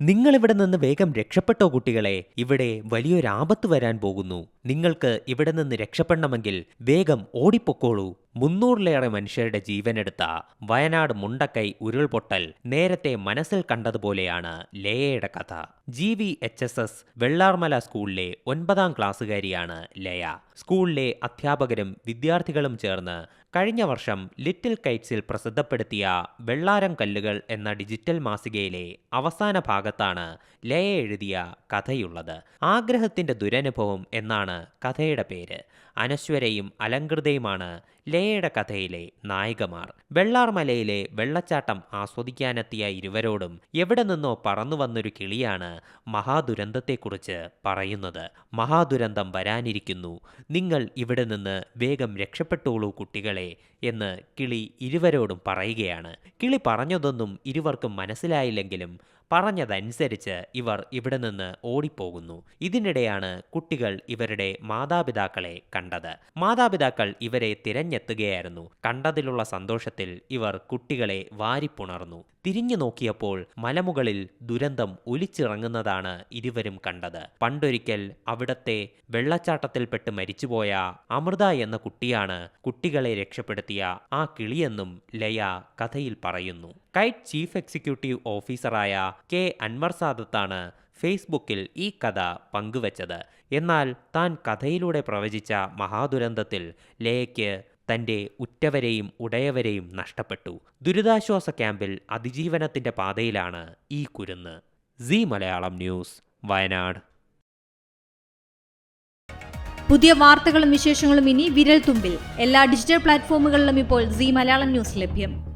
നിങ്ങൾ ഇവിടെ നിന്ന് വേഗം രക്ഷപ്പെട്ടോ കുട്ടികളെ. ഇവിടെ വലിയൊരു ആപത്ത് വരാൻ പോകുന്നു. നിങ്ങൾക്ക് ഇവിടെ നിന്ന് രക്ഷപ്പെടണമെങ്കിൽ വേഗം ഓടിപ്പൊക്കോളൂ. മുന്നൂറിലേറെ മനുഷ്യരുടെ ജീവനെടുത്ത വയനാട് മുണ്ടക്കൈ ഉരുൾപൊട്ടൽ നേരത്തെ മനസ്സിൽ കണ്ടതുപോലെയാണ് ലയയുടെ കഥ. G V H S S Vellarmala സ്കൂളിലെ ഒൻപതാം ക്ലാസ്സുകാരിയാണ് ലയ. സ്കൂളിലെ അധ്യാപകരും വിദ്യാർത്ഥികളും ചേർന്ന് കഴിഞ്ഞ വർഷം ലിറ്റിൽ കൈറ്റ്സിൽ പ്രസിദ്ധപ്പെടുത്തിയ വെള്ളാരം കല്ലുകൾ എന്ന ഡിജിറ്റൽ മാസികയിലെ അവസാന ഭാഗത്താണ് ലയ എഴുതിയ കഥയുള്ളത്. ആഗ്രഹത്തിന്റെ ദുരനുഭവം എന്നാണ് കഥയുടെ പേര്. അനശ്വരയും അലങ്കൃതയുമാണ് ലയയുടെ കഥയിലെ നായികമാർ വെള്ളാർമലയിലെ വെള്ളച്ചാട്ടം ആസ്വദിക്കാനെത്തിയ ഇരുവരോടും എവിടെ നിന്നോ പറന്നു വന്നൊരു കിളിയാണ് മഹാദുരന്തത്തെക്കുറിച്ച് പറയുന്നത്. മഹാദുരന്തം വരാനിരിക്കുന്നു. നിങ്ങൾ ഇവിടെ നിന്ന് വേഗം രക്ഷപ്പെട്ടോളൂ കുട്ടികളെ എന്ന് കിളി ഇരുവരോടും പറയുകയാണ്. കിളി പറഞ്ഞതൊന്നും ഇരുവർക്കും മനസ്സിലായില്ലെങ്കിലും പറഞ്ഞതനുസരിച്ച് ഇവർ ഇവിടെ നിന്ന് ഓടിപ്പോകുന്നു. ഇതിനിടെയാണ് കുട്ടികൾ ഇവരുടെ മാതാപിതാക്കളെ കണ്ടത്. മാതാപിതാക്കൾ ഇവരെ തിരഞ്ഞെത്തുകയായിരുന്നു കണ്ടതിലുള്ള സന്തോഷത്തിൽ ഇവർ കുട്ടികളെ വാരിപ്പുണർന്നു. തിരിഞ്ഞു നോക്കിയപ്പോൾ മലമുകളിൽ ദുരന്തം ഒലിച്ചിറങ്ങുന്നതാണ് ഇരുവരും കണ്ടത്. പണ്ടൊരിക്കൽ അവിടത്തെ വെള്ളച്ചാട്ടത്തിൽപ്പെട്ട് മരിച്ചുപോയ അമൃത എന്ന കുട്ടിയാണ് കുട്ടികളെ രക്ഷപ്പെടുത്തിയ ആ കിളിയെന്നും ലയ കഥയിൽ പറയുന്നു. കൈറ്റ് ചീഫ് എക്സിക്യൂട്ടീവ് ഓഫീസറായ കെ. അൻവർ സാദത്താണ് ഫേസ്ബുക്കിൽ ഈ കഥ പങ്കുവച്ചത്. എന്നാൽ താൻ കഥയിലൂടെ പ്രവചിച്ച മഹാദുരന്തത്തിൽ ലയയ്ക്ക് തന്റെ ഉറ്റവരെയും ഉടയവരെയും നഷ്ടപ്പെട്ടു. ദുരിതാശ്വാസ ക്യാമ്പിൽ അതിജീവനത്തിന്റെ പാതയിലാണ് ഈ കുരുന്ന്. C Malayalam news Wayanad. പുതിയ വാർത്തകളും വിശേഷങ്ങളും ഇനി വിരൽ തുമ്പിൽ എല്ലാ ഡിജിറ്റൽ പ്ലാറ്റ്ഫോമുകളിലും ഇപ്പോൾ സി മലയാളം ന്യൂസ് ലഭ്യം.